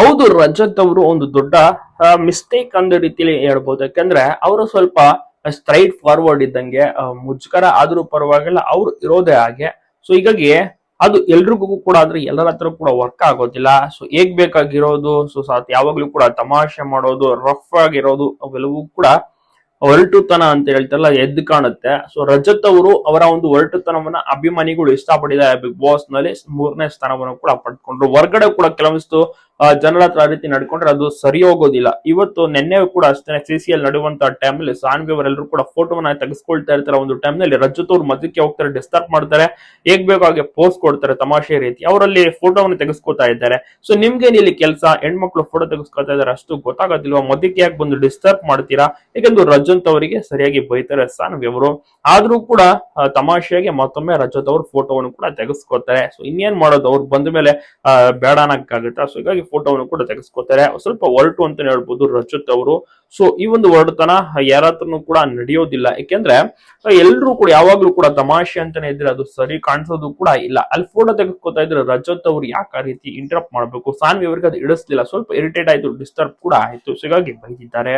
ಹೌದು, ರಜತ್ ಅವರು ಒಂದು ದೊಡ್ಡ ಮಿಸ್ಟೇಕ್ ಅಂದ ರೀತಿಲಿ ಹೇಳ್ಬೋದು. ಯಾಕಂದ್ರೆ ಅವರು ಸ್ವಲ್ಪ ಸ್ಟ್ರೈಟ್ ಫಾರ್ವರ್ಡ್ ಇದ್ದಂಗೆ ಮುಜುಗರ ಆದ್ರೂ ಪರವಾಗಿಲ್ಲ, ಅವ್ರು ಇರೋದೇ ಹಾಗೆ. ಸೊ ಹೀಗಾಗಿ ಅದು ಎಲ್ರಿಗೂ ಕೂಡ ಆದ್ರೆ ಎಲ್ಲರ ಹತ್ರ ಕೂಡ ವರ್ಕ್ ಆಗೋದಿಲ್ಲ. ಸೊ ಹೇಗ್ ಬೇಕಾಗಿರೋದು? ಸೊ ಸಾತ್ ಯಾವಾಗ್ಲೂ ಕೂಡ ತಮಾಷೆ ಮಾಡೋದು ರಫ್ ಆಗಿರೋದು, ಅವೆಲ್ಲವೂ ಕೂಡ ಒರಟುತನ ಅಂತ ಹೇಳ್ತಾರಲ್ಲ, ಎದ್ದು ಕಾಣುತ್ತೆ. ಸೊ ರಜತ್ ಅವರು ಅವರ ಒಂದು ಒರಟುತನವನ್ನ ಅಭಿಮಾನಿಗಳು ಇಷ್ಟಪಟ್ಟಿದ್ದಾರೆ ಬಿಗ್ ಬಾಸ್ನಲ್ಲಿ ಮೂರನೇ ಸ್ಥಾನವನ್ನು ಕೂಡ ಪಡ್ಕೊಂಡ್ರು. ಹೊರಗಡೆ ಕೂಡ ಕೆಲವೊಂದಿಷ್ಟು ಜನರ ಹತ್ರ ಆ ರೀತಿ ನಡ್ಕೊಂಡ್ರೆ ಅದು ಸರಿ ಹೋಗೋದಿಲ್ಲ. ಇವತ್ತು ನಿನ್ನೆ ಕೂಡ ಅಷ್ಟೇ ಸಿ ಸಿ ಎಲ್ ನಡೆಯುವಂತ ಟೈಮ್ನಲ್ಲಿ ಸಾನ್ವಿ ಅವರೆಲ್ಲರೂ ಕೂಡ ಫೋಟೋವನ್ನ ತೆಗೆಸ್ಕೊಳ್ತಾ ಇರ್ತಾರೆ. ಒಂದು ಟೈಮ್ನಲ್ಲಿ ರಜತ್ ಅವ್ರು ಮಧ್ಯಕ್ಕೆ ಹೋಗ್ತಾರೆ ಡಿಸ್ಟರ್ಬ್ ಮಾಡ್ತಾರೆ. ಹೇಗ್ ಬೇಕೋ ಹಾಗೆ ಪೋಸ್ ಕೊಡ್ತಾರೆ ತಮಾಷೆ ರೀತಿ. ಅವರಲ್ಲಿ ಫೋಟೋವನ್ನು ತೆಗೆಸ್ಕೊತಾ ಇದ್ದಾರೆ. ಸೊ ನಿಮ್ಗೆ ಇಲ್ಲಿ ಕೆಲಸ? ಹೆಣ್ಮಕ್ಳು ಫೋಟೋ ತೆಗೆಸ್ಕೊತಾ ಇದಾರೆ ಅಷ್ಟು ಗೊತ್ತಾಗೋದಿಲ್ವಾ? ಮಧ್ಯಕ್ಕೆ ಯಾಕೆ ಬಂದು ಡಿಸ್ಟರ್ಬ್ ಮಾಡ್ತೀರಾ? ಯಾಕಂದ್ರೆ ರಜಂತ್ ಅವರಿಗೆ ಸರಿಯಾಗಿ ಬೈತಾರೆ ಸಾನ್ವಿ ಅವರು. ಆದ್ರೂ ಕೂಡ ತಮಾಷೆಗೆ ಮತ್ತೊಮ್ಮೆ ರಜತ್ ಅವ್ರ ಫೋಟೋವನ್ನು ಕೂಡ ತೆಗೆಸ್ಕೊತಾರೆ. ಸೊ ಇನ್ನೇನ್ ಮಾಡೋದು? ಅವ್ರು ಬಂದ ಮೇಲೆ ಬೇಡ ಅನ್ನಕ್ಕಾಗುತ್ತಾ? ಸೊ ಹೀಗಾಗಿ ಫೋಟೋವನ್ನು ಕೂಡ ತೆಗೆಸ್ಕೋತಾರೆ. ಸ್ವಲ್ಪ ಹೊರಟು ಅಂತಾನೆ ಹೇಳ್ಬೋದು ರಜತ್ ಅವರು. ಸೊ ಈ ಒಂದು ಹೊರಟುತನ ಯಾರ ಹತ್ರನೂ ಕೂಡ ನಡೆಯೋದಿಲ್ಲ. ಯಾಕೆಂದ್ರೆ ಎಲ್ರು ಕೂಡ ಯಾವಾಗ್ಲೂ ಕೂಡ ತಮಾಷೆ ಅಂತಾನೆ ಇದ್ರೆ ಅದು ಸರಿ ಕಾಣಿಸೋದು ಕೂಡ ಇಲ್ಲ. ಅಲ್ಲಿ ಫೋಟೋ ತೆಗೆಸ್ಕೋತಾ ಇದ್ರೆ ರಜತ್ ಅವ್ರು ಯಾಕೆ ಆ ರೀತಿ ಇಂಟರಪ್ಟ್ ಮಾಡ್ಬೇಕು? ಸಾನ್ವಿ ಅವರಿಗೆ ಅದು ಇಡಿಸ್ಲಿಲ್ಲ ಸ್ವಲ್ಪ ಇರಿಟೇಟ್ ಆಯ್ತು ಡಿಸ್ಟರ್ಬ್ ಕೂಡ ಆಯ್ತು. ಸೊ ಹೀಗಾಗಿ ಬೈದಿದ್ದಾರೆ.